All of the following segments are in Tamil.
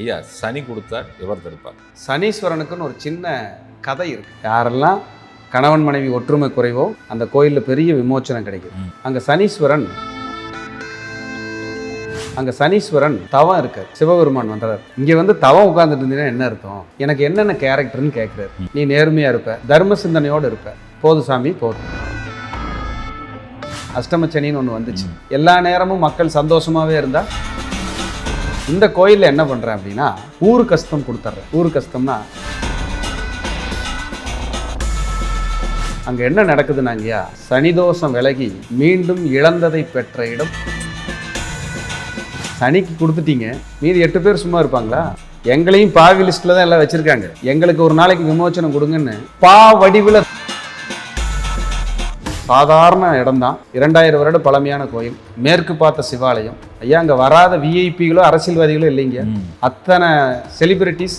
ஐயா சனி கொடுத்தார் எவர் தடுப்பார். சனீஸ்வரனுக்குன்னு ஒரு சின்ன கதை இருக்கு. யாரெல்லாம் கணவன் மனைவி ஒற்றுமை குறைவோ அந்த கோயிலில் பெரிய விமோச்சனம் கிடைக்கும். அங்க சனீஸ்வரன் அங்க சனீஸ்வரன் தவம் இருக்கார். சிவபெருமான் வந்தார். இங்க வந்து தவம் உட்கார்ந்துட்டு இருந்தீங்கன்னா என்ன அர்த்தம்? எனக்கு என்னென்ன கேரக்டர்னு கேட்கிறாரு நீ நேர்மையா இருப்ப தர்ம சிந்தனையோடு இருப்ப. போது சாமி போதும் அஷ்டமச்சனின்னு ஒன்று வந்துச்சு. எல்லா நேரமும் மக்கள் சந்தோஷமாவே இருந்தா இந்த கோயிலில் என்ன பண்ணுறேன் அப்படின்னா ஊர் கஷ்டம் கொடுத்துட்றேன். ஊர் கஷ்டம்னா அங்கே என்ன நடக்குதுன்னாங்கய்யா சனிதோஷம் விலகி மீண்டும் இழந்ததை பெற்ற இடம். சனிக்கு கொடுத்துட்டீங்க மீதி எட்டு பேர் சும்மா இருப்பாங்களா? எங்களையும் பாவி லிஸ்ட்டில் தான் எல்லாம் வச்சுருக்காங்க. எங்களுக்கு ஒரு நாளைக்கு விமோச்சனம் கொடுங்கன்னு பா வடிவில் சாதாரண இடம்தான். இரண்டாயிரம் வருட பழமையான கோயில். மேற்கு பார்த்த சிவாலயம். ஐயா அங்கே வராத விஐபிகளோ அரசியல்வாதிகளோ இல்லைங்க. அத்தனை செலிபிரிட்டிஸ்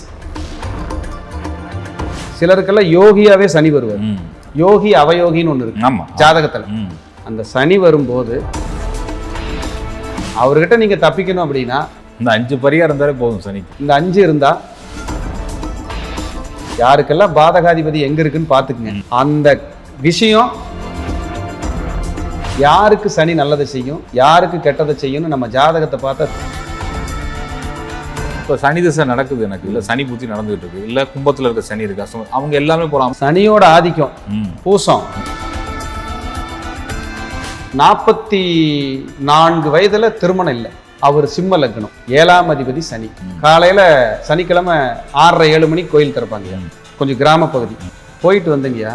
சிலருக்கெல்லாம் யோகியாவே சனி வருவார். யோகி அவயோகின்னு ஒன்று இருக்கு. ஜாதகத்தில். அந்த சனி வரும்போது அவர்கிட்ட நீங்க தப்பிக்கணும் அப்படின்னா இந்த அஞ்சு பரிகாரம் இருந்தாலே போதும் சனிக்கு. இந்த அஞ்சு இருந்தா யாருக்கெல்லாம் பாதகாதிபதி எங்க இருக்குன்னு பாத்துக்குங்க அந்த விஷயம் யாருக்கு சனி நல்லதை செய்யும் யாருக்கு கெட்டதை செய்யும்னு நம்ம ஜாதகத்தை பார்த்தா இப்போ சனி திசை நடக்குது எனக்கு. இல்ல சனி புத்தி நடந்துகிட்டு இருக்கு. இல்ல கும்பத்துல இருக்க சனி இருக்கா? அவங்க எல்லாமே போலாம் சனியோட ஆதிக்கம். பூசம். நாற்பத்தி நான்கு வயதுல திருமணம் இல்லை. அவர் சிம்ம லக்னம். ஏழாம் அதிபதி சனி. காலையில சனிக்கிழமை ஆறரை ஏழு மணிக்கு கோயில் திறப்பாங்க. கொஞ்சம் கிராம பகுதி போயிட்டு வந்தீங்கயா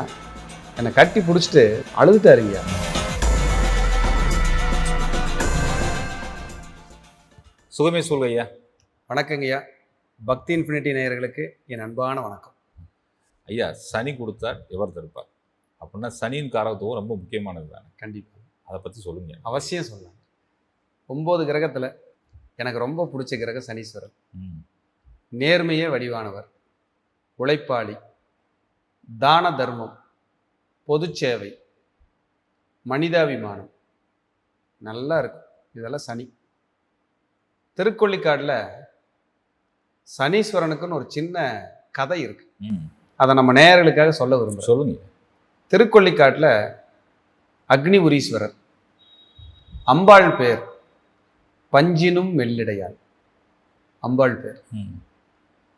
என்னை கட்டி பிடிச்சிட்டு அழுதுட்டாருங்கய்யா. சுகமே சொல்க ஐயா. வணக்கங்கய்யா பக்தி இன்ஃபினிட்டி நேயர்களுக்கு என் அன்பான வணக்கம். ஐயா சனி கொடுத்தார் எவர் தடுப்பார் அப்படின்னா சனியின் காரகத்துவம் ரொம்ப முக்கியமானது தானே? கண்டிப்பா. அதை பத்தி சொல்லுங்க. அவசியம் சொல்லலாம் ஒன்பது கிரகத்துல எனக்கு ரொம்ப பிடிச்ச கிரகம் சனீஸ்வரன். ம். நேர்மையே வடிவானவர் உழைப்பாளி தான தர்மம் பொது சேவை மனிதாபிமானம். நல்லா இருக்கும். இதெல்லாம் சனி. திருக்கொள்ளிக்காடில் சனீஸ்வரனுக்குன்னு ஒரு சின்ன கதை இருக்கு. அதை நம்ம நேயர்களுக்காக சொல்ல விரும்புகிறோம் சொல்லுங்க. திருக்கொள்ளிக்காட்டில் அக்னி உரீஸ்வரர் அம்பாள் பேர் பஞ்சினும் மெல்லிடையாள். அம்பாள் பேர்.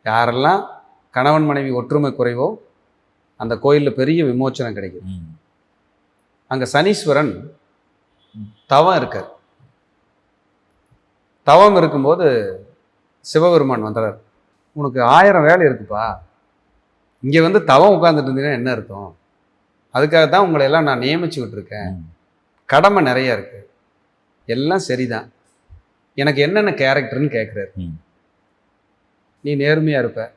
யாரெல்லாம் கணவன் மனைவி ஒற்றுமை குறைவோ அந்த கோயிலில் பெரிய விமோச்சனம் கிடைக்கும். அங்கே சனீஸ்வரன் தவம் இருக்கார். தவம் இருக்கும்போது சிவபெருமான் வந்துடுறார் உனக்கு ஆயிரம் வேலை இருக்குப்பா. இங்கே வந்து தவம் உட்காந்துட்டு இருந்தீங்கன்னா என்ன அர்த்தம்? அதுக்காக தான் உங்களை எல்லாம் நான் நியமிச்சுக்கிட்டு இருக்கேன். கடமை நிறைய இருக்கு. எல்லாம் சரிதான். எனக்கு என்னென்ன கேரக்டர்னு கேட்குறாரு. நீ நேர்மையாக இருப்ப.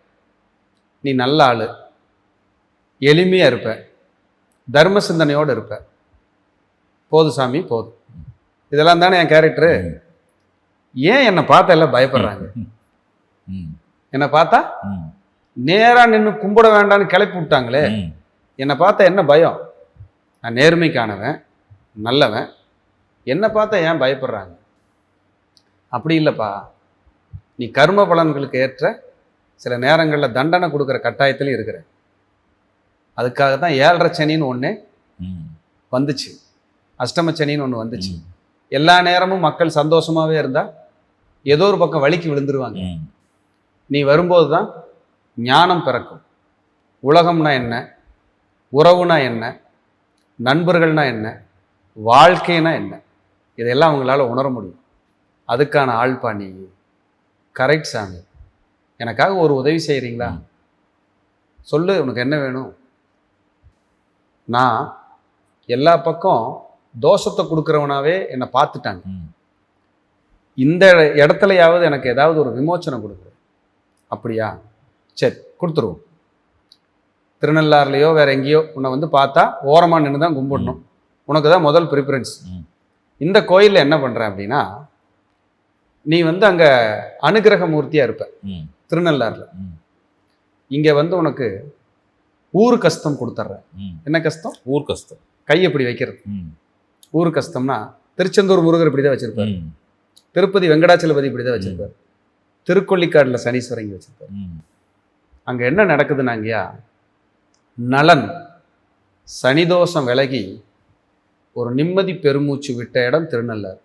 நீ நல்ல ஆளு. எளிமையாக இருப்ப. தர்ம சிந்தனையோடு இருப்ப. போது சாமி போதும். இதெல்லாம் தானே என் கேரக்டரு. ஏன் என்னை பார்த்தா எல்லாம் பயப்படுறாங்க. என்னை பார்த்தா. நேராக நின்று கும்பிட வேண்டாம்னு கிளப்பி விட்டாங்களே. என்னை பார்த்தா என்ன பயம் நான் நேர்மைக்கானவன் நல்லவன் என்னை பார்த்தா ஏன் பயப்படுறாங்க அப்படி இல்லைப்பா நீ கர்ம பலன்களுக்கு ஏற்ற சில நேரங்களில் தண்டனை கொடுக்குற கட்டாயத்திலையும் இருக்கிற அதுக்காக தான் ஏழரை சனின்னு ஒன்று. வந்துச்சு அஷ்டம சனின்னு ஒன்று வந்துச்சு. எல்லா நேரமும் மக்கள் சந்தோஷமாகவே இருந்தால் ஏதோ ஒரு பக்கம் வலிக்கு விழுந்துருவாங்க. நீ வரும்போது தான் ஞானம் பிறக்கும். உலகம்னா என்ன? உறவுனா என்ன? நண்பர்கள்னா என்ன? வாழ்க்கைனா என்ன? இதெல்லாம் அவங்களால உணர முடியும். அதுக்கான ஆள்பா நீ கரெக்ட் சாமி. எனக்காக ஒரு உதவி செய்கிறீங்களா. சொல்லு உனக்கு என்ன வேணும்? நான் எல்லா பக்கம் தோஷத்தை கொடுக்குறவனாவே என்னை பார்த்துட்டாங்க. இந்த இடத்துலயாவது எனக்கு ஏதாவது ஒரு விமோச்சனம் கொடுக்குது. அப்படியா? சரி கொடுத்துருவோம். திருநள்ளாறுலையோ வேற எங்கேயோ உன்னை வந்து பார்த்தா ஓரமாக நின்று தான் கும்பிடணும். உனக்கு தான் முதல் ப்ரிஃபரன்ஸ். இந்த கோயிலில் என்ன பண்ணுறேன் அப்படின்னா நீ வந்து அங்கே அனுகிரக மூர்த்தியாக இருப்ப. திருநள்ளாறில். இங்கே வந்து உனக்கு ஊரு கஸ்தம் கொடுத்துட்றேன். என்ன கஸ்தம் ஊர் கஷ்டம். கை எப்படி வைக்கிறது. ஊரு கஸ்தம்னா திருச்செந்தூர் முருகர் இப்படி தான் வச்சிருப்பாரு. திருப்பதி வெங்கடாச்சலபதி இப்படி தான் வச்சிருப்பாரு. திருக்கொள்ளிக்காடில் சனீஸ்வரன் இங்கே வச்சிருக்காரு ம். அங்கே என்ன நடக்குதுன்னாங்கய்யா நலன். சனிதோஷம் விலகி ஒரு நிம்மதி பெருமூச்சு விட்ட இடம் திருநள்ளாறு.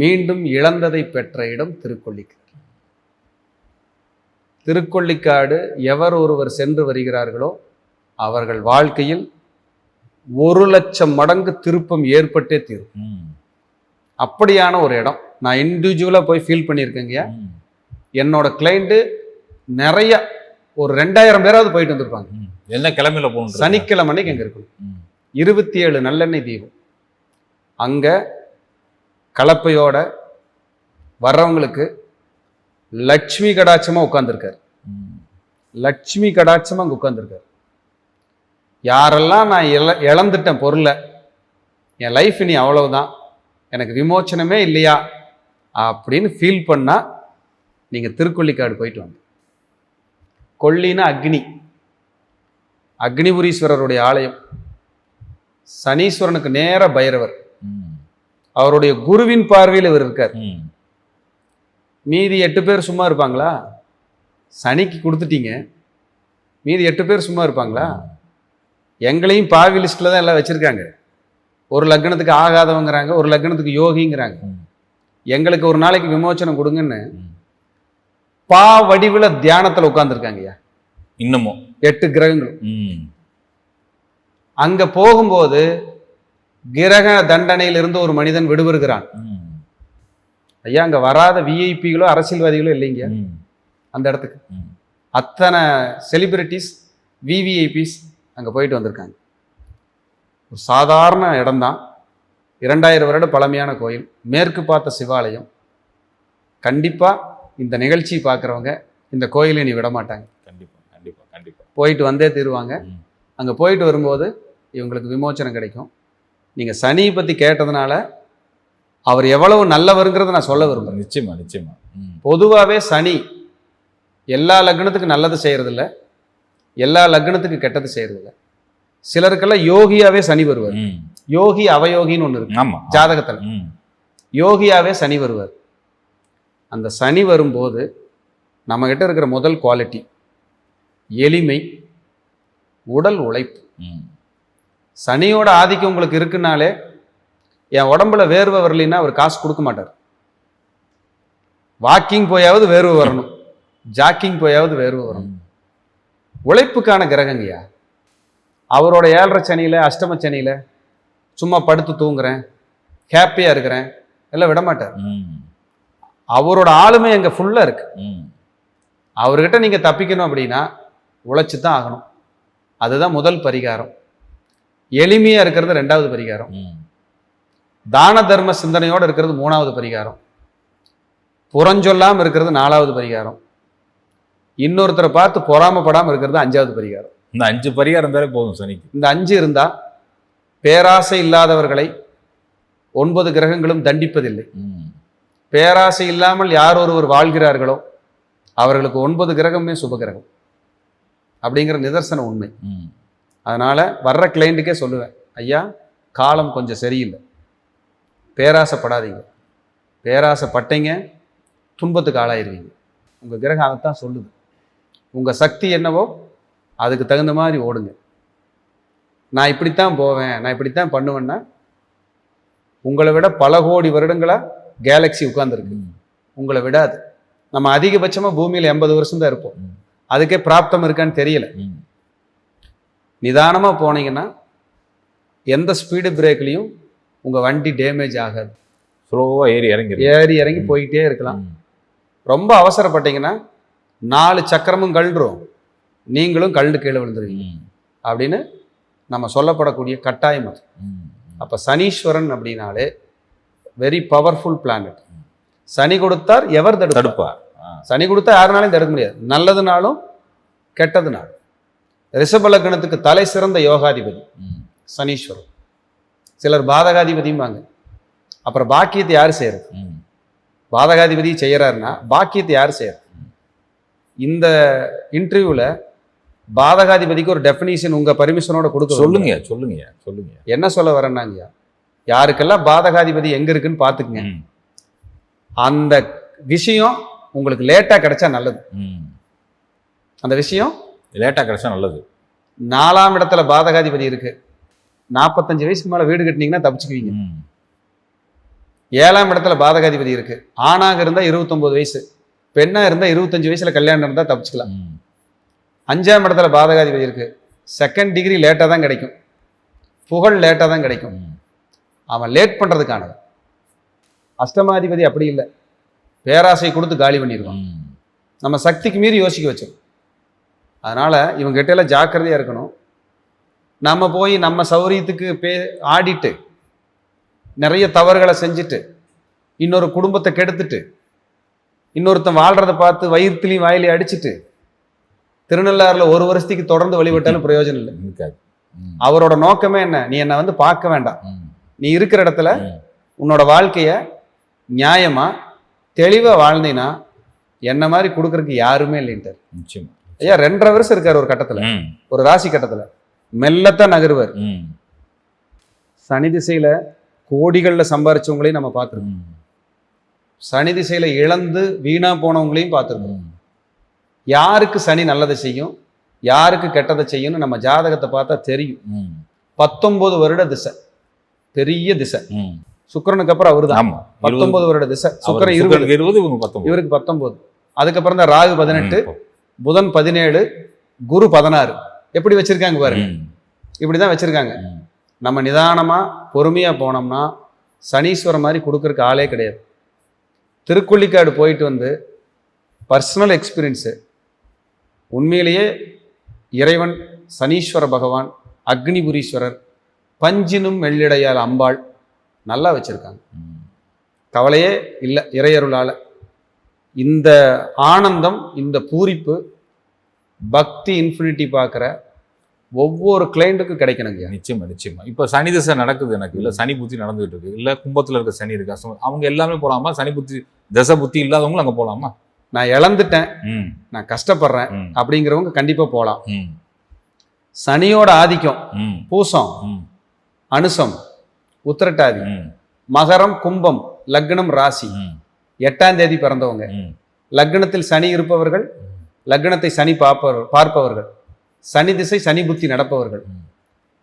மீண்டும் இழந்ததை பெற்ற இடம் திருக்கொள்ளிக்காடு. திருக்கொள்ளிக்காடு எவர் ஒருவர் சென்று வருகிறார்களோ அவர்கள் வாழ்க்கையில் ஒரு லட்சம் மடங்கு திருப்பம் ஏற்பட்டே தீரும். அப்படியான ஒரு இடம் நான் இண்டிவிஜுவலாக போய் ஃபீல் பண்ணியிருக்கேங்கய்யா ம். என்னோட கிளைண்ட்டு நிறைய ஒரு ரெண்டாயிரம் பேராவது போயிட்டு வந்திருப்பாங்க. என்ன கிழமையில போகணும் சனிக்கிழமை அன்னைக்கு அங்கே இருக்கணும். இருபத்தி ஏழு நல்லெண்ணெய் தீபம் அங்கே கலப்பையோட வர்றவங்களுக்கு லட்சுமி கடாட்சமாக உட்காந்துருக்காரு. லட்சுமி கடாட்சமாக அங்கே உட்காந்துருக்காரு யாரெல்லாம் நான் இழ இழந்துட்டேன் பொருளை என் லைஃப் இனி அவ்வளவுதான். எனக்கு விமோச்சனமே இல்லையா? அப்படின்னு ஃபீல் பண்ணால் நீங்கள் திருக்கொள்ளிக்காடு போயிட்டு வாங்க. கொல்லினா அக்னி. அக்னிபுரீஸ்வரருடைய ஆலயம். சனீஸ்வரனுக்கு நேர பைரவர். அவருடைய குருவின் பார்வையில் இவர் இருக்கார். மீதி எட்டு பேர் சும்மா இருப்பாங்களா? சனிக்கு கொடுத்துட்டீங்க. மீதி எட்டு பேர் சும்மா இருப்பாங்களா? எங்களையும் பாவி லிஸ்ட்டில் தான் எல்லாம் வச்சுருக்காங்க ஒரு லக்னத்துக்கு ஆகாதவங்கிறாங்க ஒரு லக்னத்துக்கு யோகிங்கிறாங்க. எங்களுக்கு ஒரு நாளைக்கு விமோச்சனம் கொடுங்கன்னு. பா வடிவில் தியானத்தில் உட்காந்துருக்காங்கய்யா இன்னமும் எட்டு கிரகங்களும். அங்க போகும்போது கிரக தண்டனையிலிருந்து ஒரு மனிதன் விடுபடுகிறான். ஐயா அங்க வராத விஐபிகளோ அரசியல்வாதிகளோ இல்லைங்க. அந்த இடத்துக்கு. அத்தனை செலிபிரிட்டிஸ் விவிஐபிஸ் அங்க போயிட்டு வந்திருக்காங்க. ஒரு சாதாரண இடம்தான். இரண்டாயிரம் வருட பழமையான கோயில். மேற்கு பார்த்த சிவாலயம். கண்டிப்பா இந்த நிகழ்ச்சி பார்க்குறவங்க இந்த கோயிலை நீ விட மாட்டாங்க. கண்டிப்பா கண்டிப்பா கண்டிப்பா. போயிட்டு வந்தே தீருவாங்க. அங்கே போயிட்டு வரும்போது இவங்களுக்கு விமோச்சனம் கிடைக்கும். நீங்கள் சனியை பற்றி கேட்டதுனால அவர் எவ்வளவு நல்லவருங்கிறத நான் சொல்ல விரும்புகிறேன் நிச்சயமா நிச்சயமா. ம். பொதுவாகவே சனி எல்லா லக்னத்துக்கும் நல்லது செய்கிறதில்ல எல்லா லக்னத்துக்கு கெட்டது செய்கிறதில்ல சிலருக்கெல்லாம் யோகியாவே சனி வருவார். யோகி அவயோகின்னு ஒன்று இருக்கு. ஜாதகத்தில். யோகியாவே சனி வருவார். அந்த சனி வரும்போது நம்மகிட்ட இருக்கிற முதல் குவாலிட்டி எளிமை உடல் உழைப்பு. சனியோட ஆதிக்கம் உங்களுக்கு இருக்குனாலே என் உடம்புல வேர்வை வரலைன்னா அவர் காசு கொடுக்க மாட்டார். வாக்கிங் போயாவது வேர்வை வரணும். ஜாக்கிங் போயாவது வேர்வை வரணும். உழைப்புக்கான கிரகங்கய்யா? அவரோட ஏழரை சனியில் அஷ்டம சனியில் சும்மா படுத்து தூங்குறேன் ஹாப்பியாக இருக்கிறேன் எல்லாம் விட மாட்டார் ம். அவரோட ஆளுமை அங்கே ஃபுல்லாக இருக்கு. அவர்கிட்ட நீங்கள் தப்பிக்கணும் அப்படின்னா உழைச்சி தான் ஆகணும். அதுதான் முதல் பரிகாரம். எளிமையாக இருக்கிறது ரெண்டாவது பரிகாரம். தான தர்ம சிந்தனையோடு இருக்கிறது மூணாவது பரிகாரம். புறஞ்சொல்லாமல் இருக்கிறது நாலாவது பரிகாரம். இன்னொருத்தரை பார்த்து பொறாமப்படாமல் இருக்கிறது அஞ்சாவது பரிகாரம். இந்த அஞ்சு பரிகாரம் இருந்தாலே போதும் சனிக்கு. இந்த அஞ்சு இருந்தால் பேராசை இல்லாதவர்களை ஒன்பது கிரகங்களும் தண்டிப்பதில்லை. பேராசை இல்லாமல் யார் ஒருவர் வாழ்கிறார்களோ அவர்களுக்கு ஒன்பது கிரகமே சுப கிரகம். அப்படிங்கிற நிதர்சன உண்மை. அதனால வர்ற கிளைண்ட்டுக்கே சொல்லுவேன் ஐயா காலம் கொஞ்சம் சரியில்லை. பேராசைப்படாதீங்க. பேராசைப்பட்டீங்க துன்பத்துக்கு ஆளாயிருவீங்க. உங்கள் கிரகம் அதைத்தான் சொல்லுது. உங்கள் சக்தி என்னவோ அதுக்கு தகுந்த மாதிரி ஓடுங்க. நான் இப்படித்தான் போவேன் நான் இப்படித்தான் பண்ணுவேன்னா உங்களை விட பல கோடி வருடங்களா கேலக்ஸி உட்கார்ந்துருக்கு. ம். உங்களை விடாது. நம்ம அதிகபட்சமாக பூமியில் எண்பது வருஷம் தான் இருப்போம். அதுக்கே பிராப்தம் இருக்கான்னு தெரியல. நிதானமாக போனீங்கன்னா எந்த ஸ்பீடு பிரேக்லேயும் உங்கள் வண்டி டேமேஜ் ஆகாது. ஸ்லோவா ஏறி இறங்கி ஏறி இறங்கி போயிட்டே இருக்கலாம். ரொம்ப அவசரப்பட்டீங்கன்னா நாலு சக்கரமும் கழன்றும் நீங்களும் கழண்டு கீழே விழுந்துருவீங்க. அப்படின்னு நம்ம சொல்லப்படக்கூடிய கட்டாயம் அது. அப்போ சனீஸ்வரன் அப்படின்னாலே வெரி பவர்ஃபுல் பிளானட் சனி கொடுத்தார் எவர் தடுப்பார்? தடுப்பா ஆ. சனி கொடுத்தா யாருனாலையும் தடுக்க முடியாது. நல்லதுனாலும் கெட்டதுனாலும். ரிஷப லக்னத்துக்கு தலை சிறந்த யோகாதிபதி. சனீஸ்வரன். சிலர் பாதகாதிபதியும்பாங்க. அப்புறம் பாக்கியத்தை யார் செய்யறது. பாதகாதிபதி செய்யறாருன்னா பாக்கியத்தை யார் செய்யறது? இந்த இன்டர்வியூவில் பாதகாதிபதிக்கு ஒரு டெஃபினிஷன் உங்க பர்மிஷனோட கொடுக்க சொல்லுங்க சொல்லுங்க சொல்லுங்க. என்ன சொல்ல வரேன்னாங்கய்யா யாருக்கெல்லாம் பாதகாதிபதி எங்க இருக்குன்னு பார்த்துக்குங்க. அந்த விஷயம் உங்களுக்கு லேட்டாக கிடைச்சா நல்லது. அந்த விஷயம்? லேட்டாக கிடைச்சா நல்லது. நாலாம் இடத்துல பாதகாதிபதி இருக்கு. நாற்பத்தஞ்சு வயசுக்கு மேலே வீடு கட்டினீங்கன்னா தப்பிச்சுக்குவீங்க. ஏழாம் இடத்துல பாதகாதிபதி இருக்கு. ஆணாக இருந்தால் இருபத்தொம்போது வயசு. பெண்ணாக இருந்தால் இருபத்தஞ்சு வயசுல கல்யாணம் இருந்தால் தப்பிச்சுக்கலாம். அஞ்சாம் இடத்துல பாதகாதிபதி இருக்கு. செகண்ட் டிகிரி லேட்டாக தான் கிடைக்கும். புகழ் லேட்டாக தான் கிடைக்கும். அவன் லேட் பண்ணுறதுக்கானது அஷ்டமாதிபதி அப்படி இல்லை. பேராசை கொடுத்து காலி பண்ணிடுவான் நம்ம சக்திக்கு மீறி யோசிக்க வச்சிடும் அதனால் இவங்க கிட்ட எல்லாம் ஜாக்கிரதையாக இருக்கணும். நம்ம போய் நம்ம சௌரியத்துக்கு பே ஆடிட்டு நிறைய தவறுகளை செஞ்சுட்டு இன்னொரு குடும்பத்தை கெடுத்துட்டு இன்னொருத்தன் வாழ்கிறத பார்த்து வயிற்றுலையும் வாயிலையும் அடிச்சிட்டு திருநள்ளாறுல ஒரு வருஷத்துக்கு தொடர்ந்து வழிபட்டாலும் பிரயோஜனம் இல்லை. அவரோட நோக்கமே என்ன? நீ என்னை வந்து பார்க்க வேண்டாம். நீ இருக்கிற இடத்துல. உன்னோட வாழ்க்கைய நியாயமா தெளிவா வாழ்ந்தீன்னா என்ன மாதிரி கொடுக்கறதுக்கு யாருமே இல்லைன்ட்டார் ஐயா ரெண்டரை வருஷம் இருக்காரு ஒரு கட்டத்துல. ஒரு ராசி கட்டத்துல. மெல்லத்தான் நகருவார். சனி திசையில கோடிகள்ல சம்பாரிச்சவங்களையும் நம்ம பார்த்துருக்கோம். சனி திசையில இழந்து வீணா போனவங்களையும் பார்த்துருக்கோம். யாருக்கு சனி நல்லதை செய்யும்? யாருக்கு கெட்டதை செய்யும்னு நம்ம ஜாதகத்தை பார்த்தா தெரியும். பத்தொன்பது வருட திசை. பெரிய திசை. சுக்கிரனுக்கு அப்புறம் அவருதான். ஆமா. பத்தொன்பது வருட திசை. அவர் சுக்கிரன் இருபது. இருபது இவருக்கு பத்தொன்பது. அதுக்கப்புறம் தான் ராகு பதினெட்டு. புதன் பதினேழு. குரு பதினாறு. எப்படி வச்சிருக்காங்க பாருங்க. இப்படிதான் வச்சிருக்காங்க. நம்ம நிதானமா பொறுமையா போனோம்னா சனீஸ்வரன் மாதிரி கொடுக்கறக்கு ஆளே கிடையாது. திருக்குள்ளிக்காடு போயிட்டு வந்து பர்சனல் எக்ஸ்பீரியன்ஸு உண்மையிலேயே இறைவன் சனீஸ்வர பகவான் அக்னிபுரீஸ்வரர் பஞ்சினும் மெல்லிடையால் அம்பாள் நல்லா வச்சுருக்காங்க. கவலையே இல்லை இறையருளால். இந்த ஆனந்தம் இந்த பூரிப்பு பக்தி இன்ஃபினிட்டி பார்க்குற ஒவ்வொரு கிளைண்ட்டுக்கும் கிடைக்கணுங்க. நிச்சயமா நிச்சயமா. இப்போ சனி திசை நடக்குது எனக்கு. இல்லை சனி புத்தி நடந்துகிட்டு இருக்கு. இல்லை கும்பத்தில் இருக்க சனி இருக்கா. அவங்க எல்லாமே போகலாமா சனி புத்தி தசை புத்தி இல்லாதவங்களும் அங்க போலாமா? நான் இழந்துட்டேன். நான் கஷ்டப்படுறேன். அப்படிங்கிறவங்க கண்டிப்பாக போகலாம் சனியோட ஆதிக்கம் பூசம் அனுசம் உத்திரட்டாதி மகரம் கும்பம் லக்னம் ராசி. எட்டாம் தேதி பிறந்தவங்க. லக்னத்தில் சனி இருப்பவர்கள் லக்னத்தை சனி பார்ப்பவர் பார்ப்பவர்கள். சனி திசை சனி புத்தி நடப்பவர்கள்.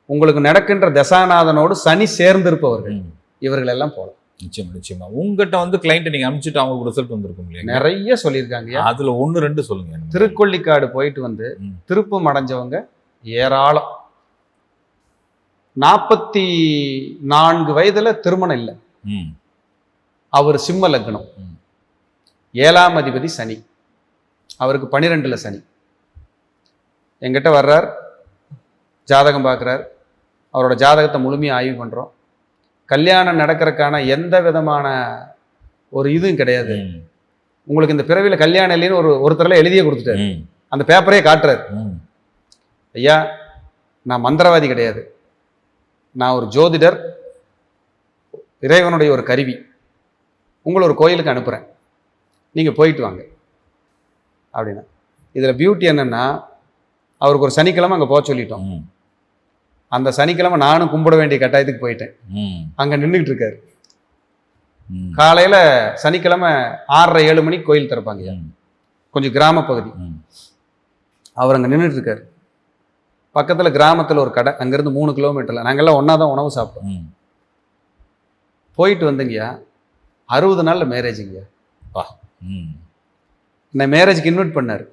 உங்களுக்கு நடக்கின்ற தசாநாதனோடு சனி சேர்ந்திருப்பவர்கள். இவர்கள் எல்லாம் போகலாம் நிச்சயமா நிச்சயமா. உங்ககிட்ட வந்து கிளைண்ட் நீங்க அனுப்பிச்சிட்டு அவங்களுக்கு ரிசல்ட் வந்திருக்கும் இல்லையா? நிறைய சொல்லியிருக்காங்க அதுல ஒண்ணு ரெண்டு சொல்லுங்க. எனக்கு. திருக்கொள்ளிக்காடு போயிட்டு வந்து. திருப்பம் அடைஞ்சவங்க ஏராளம். நாற்பத்தி நான்கு வயதுல திருமணம் இல்லை. அவர் சிம்ம லக்னம். ஏழாம் அதிபதி சனி. அவருக்கு பன்னிரெண்டுல சனி. எங்கிட்ட வர்றார். ஜாதகம் பார்க்குறார். அவரோட ஜாதகத்தை முழுமையாக ஆய்வு பண்ணுறோம் கல்யாணம் நடக்கிறதுக்கான எந்த விதமான ஒரு இதுவும் கிடையாது. உங்களுக்கு இந்த பிறவியில் கல்யாணம் இல்லைன்னு ஒரு ஒருத்தரில் எழுதியே கொடுத்துட்டாரு. அந்த பேப்பரே காட்டுறாரு. ஐயா நான் மந்திரவாதி கிடையாது நான் ஒரு ஜோதிடர் இறைவனுடைய ஒரு கருவி உங்களை ஒரு கோயிலுக்கு அனுப்புகிறேன் நீங்கள் போயிட்டு வாங்க அப்படின்னா இதில் பியூட்டி என்னென்னா அவருக்கு ஒரு சனிக்கிழமை அங்கே போக சொல்லிட்டோம். அந்த சனிக்கிழமை நானும் கும்பிட வேண்டிய கட்டாயத்துக்கு போயிட்டேன் ம். அங்கே நின்றுக்கிட்டு இருக்காரு ம். காலையில் சனிக்கிழமை ஆறரை ஏழு மணிக்கு கோயில் திறப்பாங்க. கொஞ்சம் கிராம பகுதி ம். அவர் அங்கே நின்றுட்டு இருக்காரு பக்கத்தில் கிராமத்தில் ஒரு கடை அங்கேருந்து மூணு கிலோமீட்டரில் நாங்கள்லாம் ஒன்றா தான் உணவு சாப்பிட்டோம். போயிட்டு வந்தீங்கய்யா அறுபது நாளில் மேரேஜுங்கய்யா ம். என்னை மேரேஜுக்கு இன்வைட் பண்ணார்.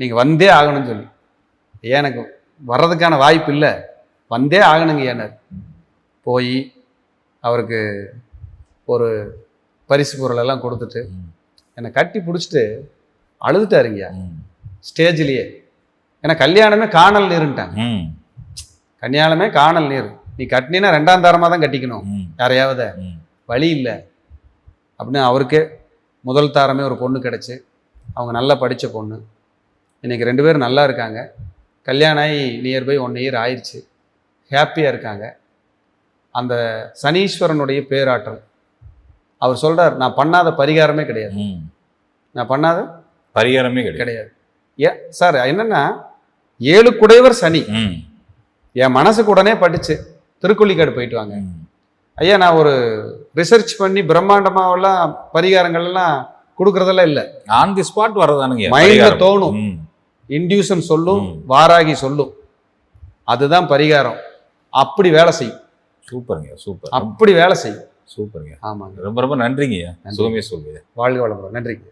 நீங்கள் வந்தே ஆகணும்னு சொல்லி எனக்கு வர்றதுக்கான வாய்ப்பு இல்லை வந்தே ஆகணுங்க ஏன்னார் போய் அவருக்கு ஒரு பரிசு பொருள் எல்லாம் கொடுத்துட்டு. என்னை கட்டி பிடிச்சிட்டு அழுதுட்டாருங்கய்யா. ஸ்டேஜ்லேயே. ஏன்னா கல்யாணமே காணல் நீருன்ட்டாங்க. கல்யாணமே காணல் நீர். நீ கட்டினீன்னா ரெண்டாம் தாரமாக தான் கட்டிக்கணும். யாரையாவது. வழி இல்லை. அப்படின்னு அவருக்கே முதல் தாரமே ஒரு பொண்ணு கிடச்சி. அவங்க நல்லா படித்த பொண்ணு. இன்னைக்கு ரெண்டு பேரும் நல்லா இருக்காங்க. கல்யாணம் ஆகி நியர்பை ஒன் இயர் ஆயிடுச்சு. ஹாப்பியாக இருக்காங்க. அந்த சனீஸ்வரனுடைய பேராற்றல். அவர் சொல்றார் நான் பண்ணாத பரிகாரமே கிடையாது. நான் பண்ணாத பரிகாரமே கிடையாது. ஏ சார் என்னன்னா ஏழு குடைவர் சனி. என் மனசுக்கு உடனே படிச்சு திருக்கொள்ளிக்காடு போயிட்டு வாங்க. ஐயா நான் ஒரு ரிசர்ச் பண்ணி பிரம்மாண்டமாவெல்லாம் பரிகாரங்கள் எல்லாம் கொடுக்கறதெல்லாம் இல்ல. ஆன் தி ஸ்பாட் வர்றதானுங்க மைண்ட்ல. தோணும். இன்டியூஷன் சொல்லும். வாராகி சொல்லும். அதுதான் பரிகாரம். அப்படி வேலை செய்யும். சூப்பருங்க சூப்பர். அப்படி வேலை செய்யும். சூப்பருங்க. ஆமாங்க. ரொம்ப ரொம்ப நன்றிங்க நன்றி. சுகமே சொல்லுங்க. வாழ்க வளமுடன். நன்றிங்க.